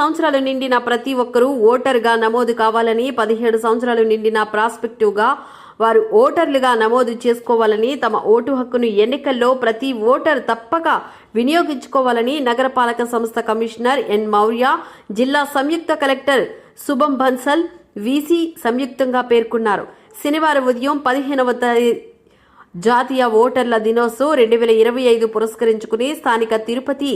సంవత్సరాలు నిండిన ప్రతి ఒక్కరూ ఓటర్గా నమోదు కావాలని పదిహేడు సంవత్సరాలు నిండిన ప్రాస్పెక్టివ్గా వారు ఓటర్లుగా నమోదు చేసుకోవాలని తమ ఓటు హక్కును ఎన్నికల్లో ప్రతి ఓటర్ తప్పక వినియోగించుకోవాలని నగరపాలక సంస్థ కమిషనర్ ఎన్ మౌర్య జిల్లా సంయుక్త కలెక్టర్ శుభం బన్సల్ వీసీ సంయుక్తంగా పేర్కొన్నారు. శనివారం ఉదయం పదిహేనవ తేదీ జాతీయ ఓటర్ల దినోత్సవం రెండు వేల ఇరవై ఐదు పురస్కరించుకుని స్థానిక తిరుపతి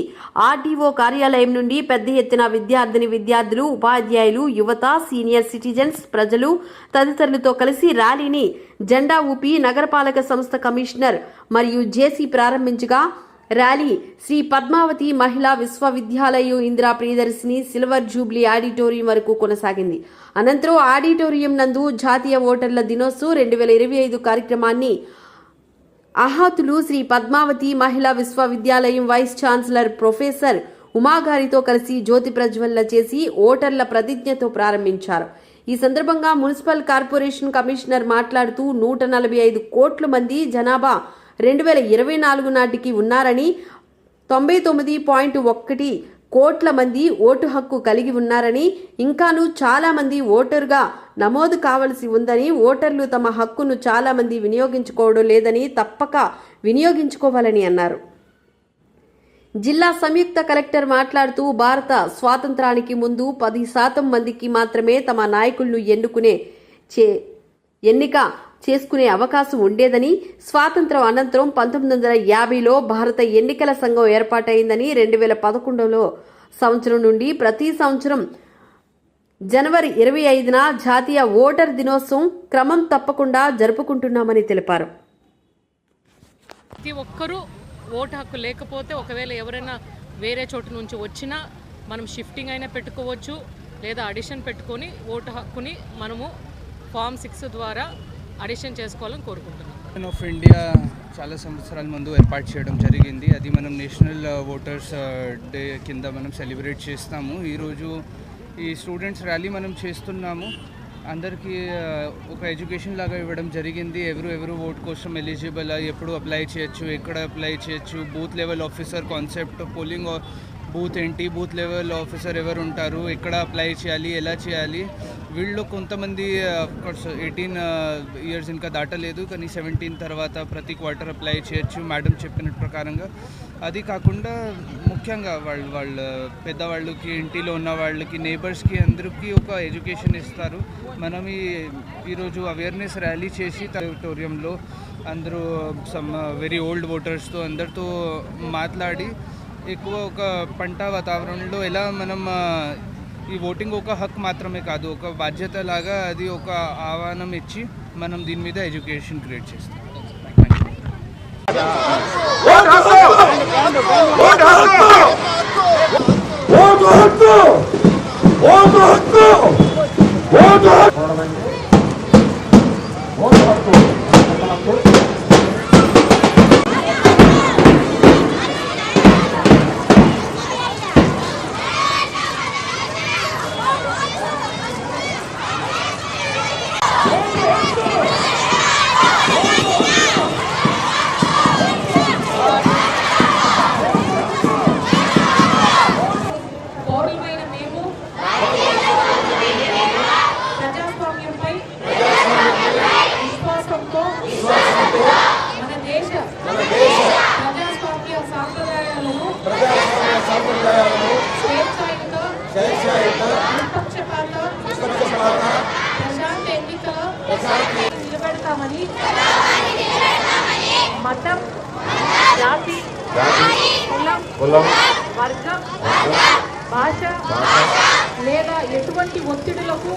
ఆర్డీఓ కార్యాలయం నుండి పెద్ద ఎత్తున విద్యార్థిని విద్యార్థులు ఉపాధ్యాయులు యువత సీనియర్ సిటిజన్స్ ప్రజలు తదితరులతో కలిసి ర్యాలీని జెండా ఊపి నగరపాలక సంస్థ కమిషనర్ మరియు జేసీ ప్రారంభించగా ర్యాలీ శ్రీ పద్మావతి మహిళా విశ్వవిద్యాలయం Indira Priyadarshini silver jubilee auditorium వరకు కొనసాగింది. అనంతరం ఆడిటోరియం నందు జాతీయ ఓటర్ల దినోత్సవం రెండు వేల ఇరవై ఐదు కార్యక్రమాన్ని అహాతులు శ్రీ పద్మావతి మహిళా విశ్వవిద్యాలయం వైస్ ఛాన్సలర్ ప్రొఫెసర్ ఉమాగారితో కలిసి జ్యోతి ప్రజ్వలన చేసి ఓటర్ల ప్రతిజ్ఞతో ప్రారంభించారు. ఈ సందర్భంగా మున్సిపల్ కార్పొరేషన్ కమిషనర్ మాట్లాడుతూ నూట నలభై ఐదు కోట్ల మంది జనాభా రెండు వేల ఇరవై నాలుగు నాటికి ఉన్నారని తొంభై తొమ్మిది పాయింట్ ఒకటి కోట్ల మంది ఓటు హక్కు కలిగి ఉన్నారని ఇంకాను చాలామంది ఓటరుగా నమోదు కావలసి ఉందని ఓటర్లు తమ హక్కును చాలామంది వినియోగించుకోవడం లేదని తప్పక వినియోగించుకోవాలని అన్నారు. జిల్లా సంయుక్త కలెక్టర్ మాట్లాడుతూ భారత స్వాతంత్రానికి ముందు పది శాతం మందికి మాత్రమే తమ నాయకులను ఎన్నుకునే చే ఎన్నిక చేసుకునే అవకాశం ఉండేదని స్వాతంత్రం అనంతరం పంతొమ్మిది వందల యాభైలో భారత ఎన్నికల సంఘం ఏర్పాటైందని రెండు వేల పదకొండులో సంవత్సరం నుండి ప్రతి సంవత్సరం జనవరి ఇరవై ఐదున జాతీయ ఓటర్ దినోత్సవం క్రమం తప్పకుండా జరుపుకుంటున్నామని తెలిపారు. ప్రతి ఒక్కరూ ఓటు హక్కు లేకపోతే ఒకవేళ ఎవరైనా వేరే చోటు నుంచి వచ్చినా మనం షిఫ్టింగ్ అయినా పెట్టుకోవచ్చు లేదా అడిషన్ పెట్టుకొని ఓటు హక్కుని మనము ఫామ్ సిక్స్ ద్వారా అడిషన్ చేసుకోవాలని కోరుకుంటున్నాం. ఆఫ్ ఇండియా చాలా సంవత్సరాల ముందు ఏర్పాటు చేయడం జరిగింది. అది మనం national uh, voters day uh, కింద మనం సెలబ్రేట్ చేస్తాము. ఈరోజు ఈ స్టూడెంట్స్ ర్యాలీ మనం చేస్తున్నాము. అందరికీ uh, ఒక ఎడ్యుకేషన్ లాగా ఇవ్వడం జరిగింది. ఎవరు ఎవరు ఓట్ కోసం ఎలిజిబుల్ ఎప్పుడు అప్లై చేయొచ్చు ఎక్కడ అప్లై చేయొచ్చు booth level officer concept polling booth ఏంటి? బూత్ లెవెల్ ఆఫీసర్ ఎవరు ఉంటారు? ఎక్కడ అప్లై చేయాలి? ఎలా చేయాలి? వీళ్ళు కొంతమంది కోర్స్ ఎయిటీన్ ఇయర్స్ ఇంకా దాటలేదు. కానీ సెవెంటీన్ తర్వాత ప్రతి క్వార్టర్ అప్లై చేయొచ్చు. మేడం చెప్పిన ప్రకారంగా. అది కాకుండా ముఖ్యంగా వాళ్ళు వాళ్ళ పెద్దవాళ్ళకి ఇంటిలో ఉన్న వాళ్ళకి నేబర్స్కి అందరికీ ఒక ఎడ్యుకేషన్ ఇస్తారు. మనం ఈ ఈరోజు అవేర్నెస్ ర్యాలీ చేసి ఆడిటోరియంలో అందరూ సమ్ వెరీ ఓల్డ్ ఓటర్స్తో అందరితో మాట్లాడి ఎక్కువ ఒక పంట వాతావరణంలో ఎలా మనం ఈ ఓటింగ్ ఒక హక్కు మాత్రమే కాదు ఒక బాధ్యత లాగా అది ఒక ఆహ్వానం ఇచ్చి మనం దీని మీద ఎడ్యుకేషన్ క్రియేట్ చేస్తాం. ఓటు హక్కు ఓటు హక్కు ఓటు హక్కు కులం వర్గం భాష లేదా ఎటువంటి ఒత్తిడులకు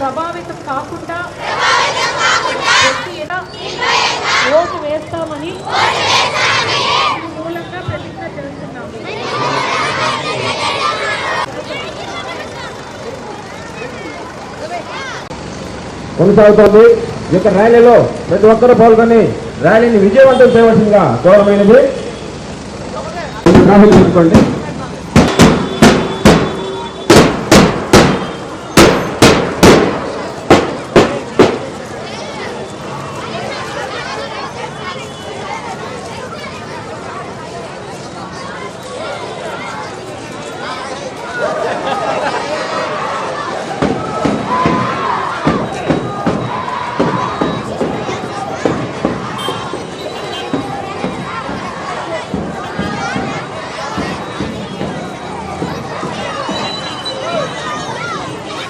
ప్రభావితం కాకుండా వ్యక్తి ఎలా ఓటు వేస్తామని మూలంగా ప్రతిజ్ఞ చేస్తున్నాము. కొనసాగుతోంది. ఈ యొక్క ర్యాలీలో ప్రతి ఒక్కరూ పాల్గొని ర్యాలీని విజయవంతం చేయవలసిందిగా గౌరవమైనది. రాహుల్ తీసుకోండి